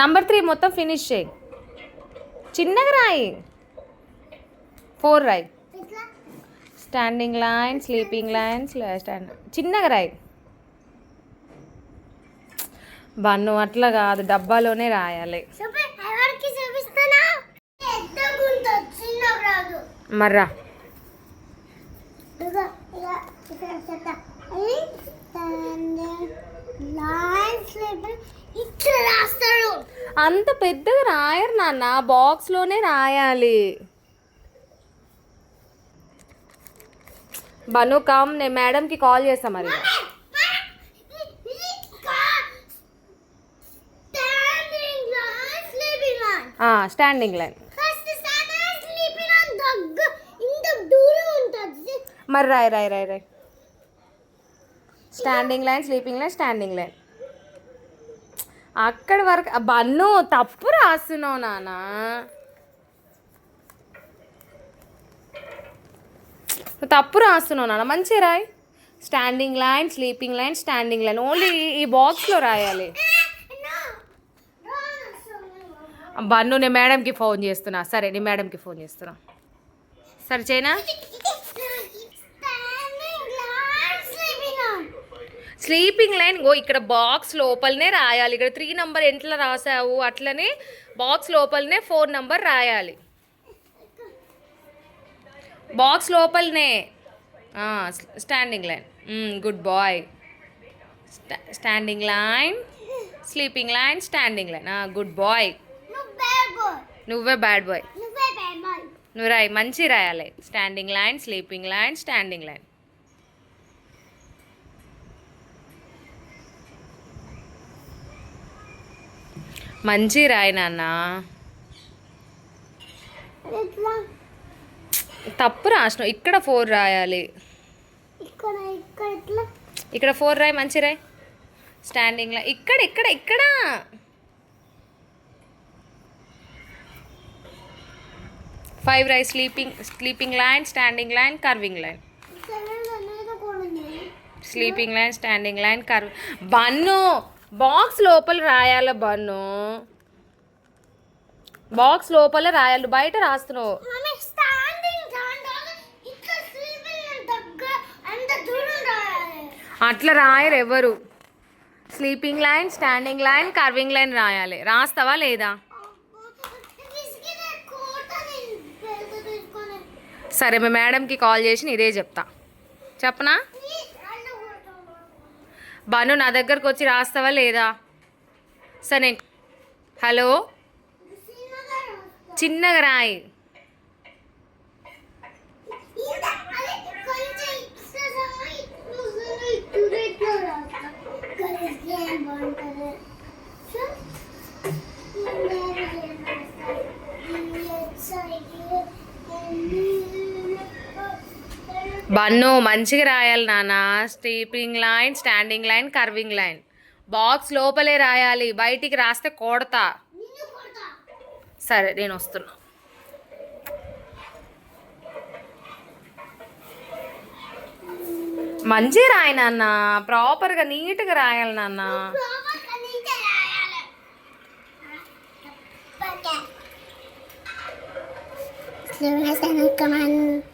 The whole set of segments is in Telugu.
నంబర్ త్రీ మొత్తం ఫినిష్ చేయి. చిన్నగా రాయి. ఫోర్ రాయి. Standing line sleeping line stand చిన్నగా రాయి. బన్ను అట్లా కాదు డబ్బాలోనే రాయాలి. మర్రా ఇక్కడ రాస్తాడు. అంత పెద్దగా రాయరు నాన్న బాక్స్లోనే రాయాలి. బను కమ్ నేను మేడంకి కాల్ చేస్తా మరి. స్టాండింగ్ లైన్ మరి రాయ్ రాయ్ రాయ్ Roy. Standing line sleeping line standing line అక్కడ వరకు బన్ను తప్పు రాస్తున్నావు నాన్న. తప్పు రాస్తున్నావు నాన్న. మంచి రాయి. Standing line sleeping line standing line only ఈ బాక్స్లో రాయాలి. బన్ను నేను మేడంకి ఫోన్ చేస్తున్నా. సరే నేను మేడంకి ఫోన్ చేస్తున్నా. సరే China standing line sleeping line sleeping line go ఇక్కడ బాక్స్ లోపలనే రాయాలి. ఇక్కడ త్రీ నంబర్ ఎంట్లో రాసావు అట్లనే బాక్స్ లోపలనే ఫోర్ నంబర్ రాయాలి. బాక్స్ లోపలనే standing line. Good boy. Standing line sleeping line standing line. Good boy. నువ్వు బ్యాడ్ బాయ్. నువ్వే రాయి మంచి రాయాలి. Standing line sleeping line standing line. మంచి రాయి నాన్న. తప్పు రాసినావు ఇక్కడ ఫోర్ రాయాలి. ఇక్కడ ఫోర్ రాయి మంచి రాయి. స్టాండింగ్ లైన్ ఇక్కడ ఇక్కడ ఇక్కడ. ఫైవ్ రాయి sleeping sleeping line standing line curving line. Sleeping line standing line curve. Bannu! Box లోపల రాయాల బన్ను. బాక్స్ లోపల రాయాలి. బయట రాస్తున్నావు. అట్లా రాయరు ఎవరు? Sleeping line standing line curving line రాయాలి. రాస్తావా లేదా? సరే మీ మేడంకి కాల్ చేసి ఇదే చెప్తా. చెప్పనా? బాను నా దగ్గరకు వచ్చి రాస్తావా లేదా? సరే. హలో? చిన్నగా రాయి. బన్ను మంచిగా రాయాలి నాన్న. Sleeping line standing line curving line. Box లోపలే రాయాలి. బయటికి రాస్తే కొడతా. సరే నేను వస్తున్నా. మంచిగా రాయి నాన్న. ప్రాపర్గా నీట్గా రాయాలి నాన్న. Terima kasih రాయాలి.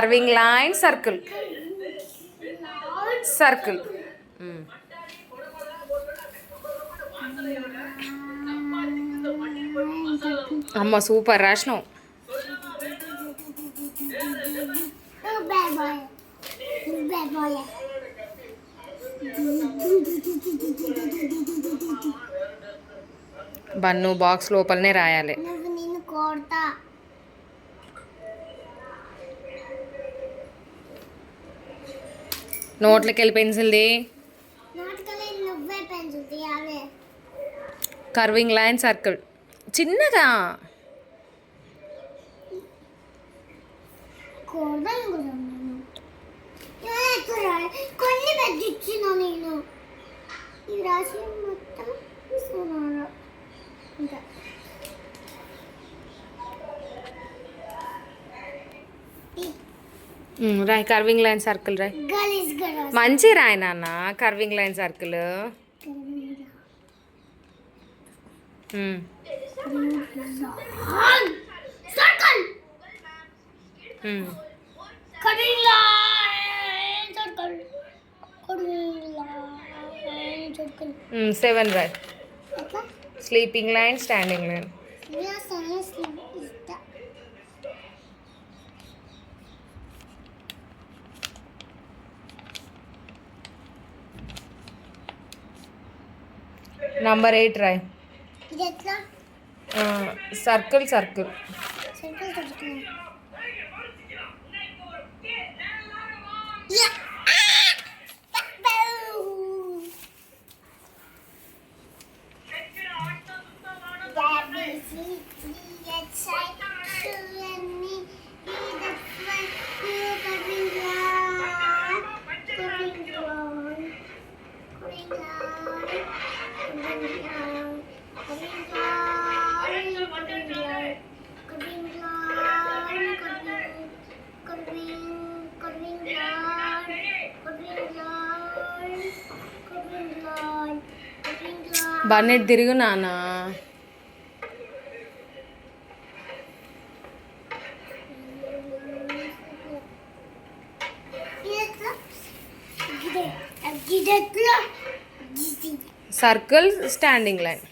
కర్వింగ్ లైన్ సర్కిల్ సర్కిల్ అమ్మ సూపర్ రాసినావు bad boy. Bad boy. Bannu box లోపలనే రాయాలి నువ్వు నిన్ను కొడతా నోట్లకి వెళ్ళి పెన్సిల్ది కర్వింగ్ లైన్ సర్కిల్. చిన్నగా కొన్ని పెద్ద ఇచ్చిన నేను రాసి మొత్తం ఇంకా. రాయ్ కర్వింగ్ లైన్ సర్కిల్ రాయ్. మంచి రాయ్ నాన్న curving line circle seven Roy. Sleeping line standing line number eight Roy ఇది ఎట్లా సర్కిల్ సర్కిల్ సర్కిల్ బన్నెట్ తిరుగు నాన్న. Circle standing line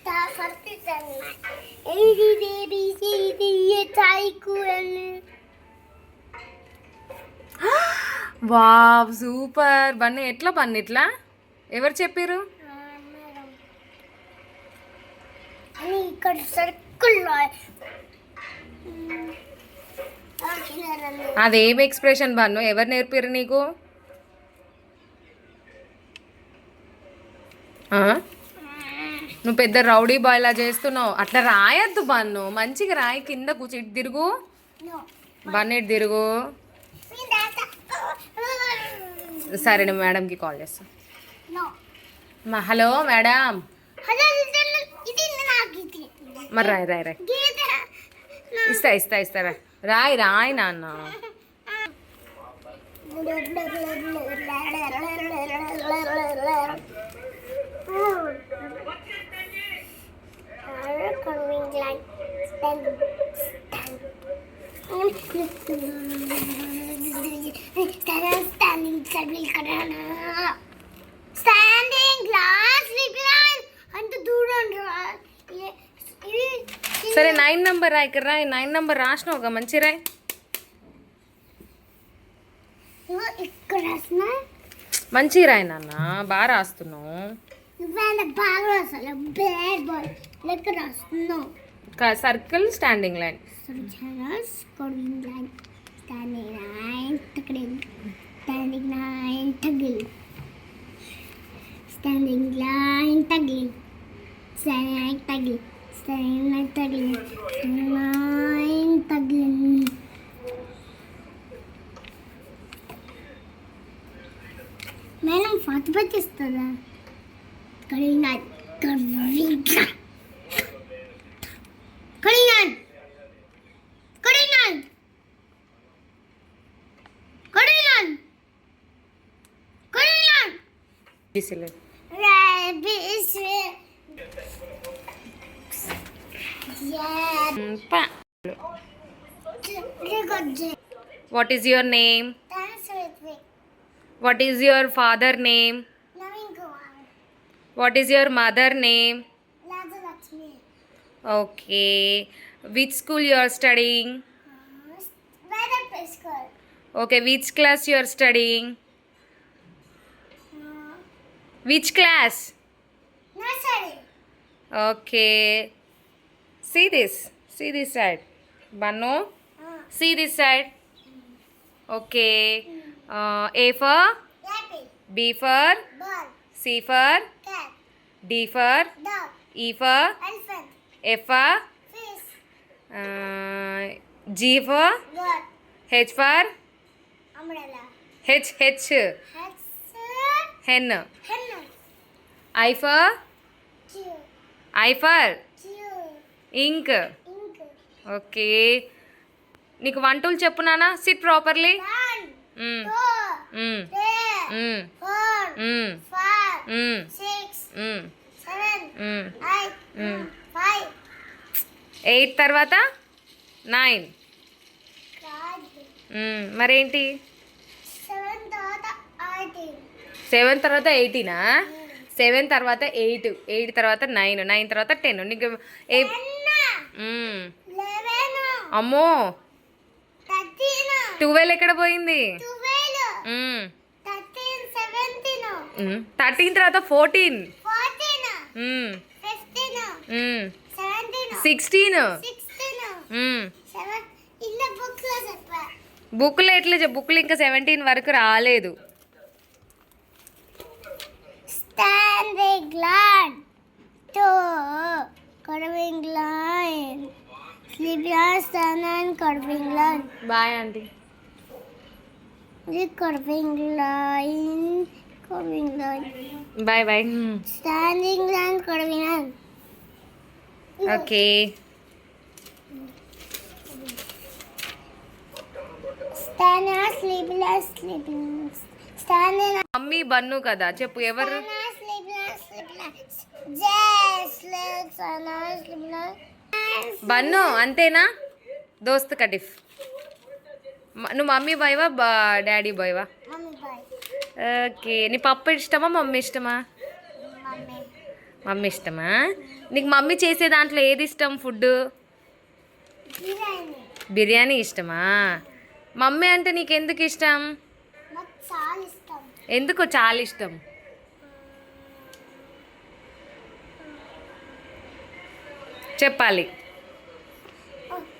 wow super Bunny ఎట్లా బన్నీ ఎట్లా ఎవరు చెప్పారు అని ఇక్కడ సర్కిల్ అదేం ఎక్స్ప్రెషన్ బన్ను? ఎవరు నేర్పారు నీకు? నువ్వు పెద్ద రౌడీ బాయ్ లా చేస్తున్నావు. అట్లా రాయొద్దు బన్ను. మంచిగా రాయి కింద కూర్చో. ఇటు తిరుగు. బన్ను ఇటు తిరుగు. సరే నేను మేడంకి కాల్ చేస్తాను హలో మేడం. మరి రాయ్ రాయ్ రాయ్ గీత ఇస్తా ఇస్తా ఇస్తా రాయ్ రాయ్ రాయ్ నాన్న Curving line, stand, stand. Stand, standing, standing, standing, glass, sleep line. అంత దూరం రా ఇది- ఇది సరే నైన్ నంబర్ రాయ్ ఇక్కడ రాయ్ నైన్ నంబర్ రాసినావు ఒక మంచి రాయ్. రాసిన. మంచి రాయ్ నాన్న బాగా రాస్తున్నావు. Circle standing line Surgeons, curving line, standing line, tugging, standing line, tugging, standing line, tugging, standing line, tugging, standing line, tugging, standing line, tugging. Madam ఫాతి పట్టిస్తుందా కడిగిన కర్రీగా కడిగినాను కడిగినాను కడిగినాను కడిగినాను Rabbits. Yeah. What is your name? What is your father name? What is your mother name? Okay. Which school you are studying? Okay, which class you are studying? Which class? Nursery. Okay. See this. See this side. Banu. See this side. Okay. Uh, A for? B for? C for? D for? E for? F for? Uh, G for? H for? Umbrella. H H. H. Hen. Hen. I for? Q. I for? Ink okay నీకు వన్ టూల్ చెప్పు నాన్న. సిట్ ప్రాపర్లీ ఎయిట్ తర్వాత నైన్ card, మరేంటి? సెవెన్ తర్వాత ఎయిటీనా సెవెన్ తర్వాత ఎయిట్ ఎయిట్ తర్వాత నైన్ నైన్ తర్వాత టెన్ నీకు ఏ eleven, అమ్మో. టువెల్ ఎక్కడ పోయింది? థర్టీన్ తర్వాత ఫోర్టీన్. సిక్స్టీన్. బుక్లు ఎట్లా చెప్పు? బుక్లు ఇంకా సెవెంటీన్ వరకు రాలేదు. Stand and curving line. Boy aunty line. Curving line. Boy boy line, curving line. Okay sleeping line. Standing line. Mummy Bannu కదా చెప్పు ఎవరు బన్ను అంతేనా? దోస్త్ కటిఫ్. నువ్వు మమ్మీ బాయ్వా బా డాడీ బాయ్వా. ఓకే నీ పప్పు ఇష్టమా మమ్మీ ఇష్టమా. మమ్మీ. ఇష్టమా? నీకు మమ్మీ చేసే దాంట్లో ఏది ఇష్టం ఫుడ్ బిర్యానీ. ఇష్టమా? మమ్మీ అంటే నీకు ఎందుకు ఇష్టం. ఎందుకు చాలా ఇష్టం? చెప్పాలి ఓ, చాలా ఇష్టం బాగా ఇష్టం నాకు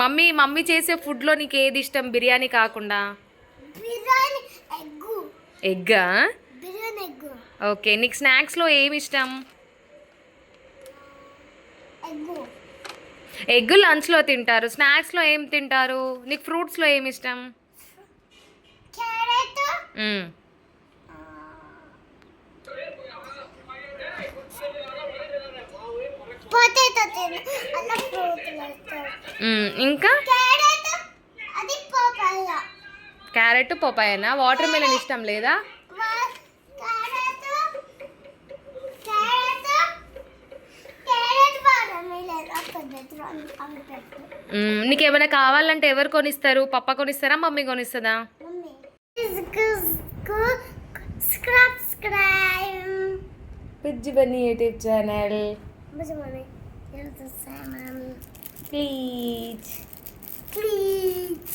మమ్మీ మమ్మీ చేసే ఫుడ్లో నీకు ఏది ఇష్టం? బిర్యానీ కాకుండా? ఎగ్గు. ఓకే నీకు స్నాక్స్లో ఏమి ఇష్టం? ఎగ్ లంచ్లో తింటారు. స్నాక్స్లో ఏం తింటారు? నీకు ఫ్రూట్స్లో ఏమి ఇష్టం? ఇంకా? క్యారెట్ పొపాయనా? పపాయనా వాటర్ మెలన్ ఇష్టం లేదా? నీకు ఏమైనా కావాలంటే ఎవరు కొనిస్తారు? పప్ప కొనిస్తారా? మమ్మీ కొనిస్తుందా? Subscribe పిజ్జి Bunny YouTube channel do the same. Um, please. Please.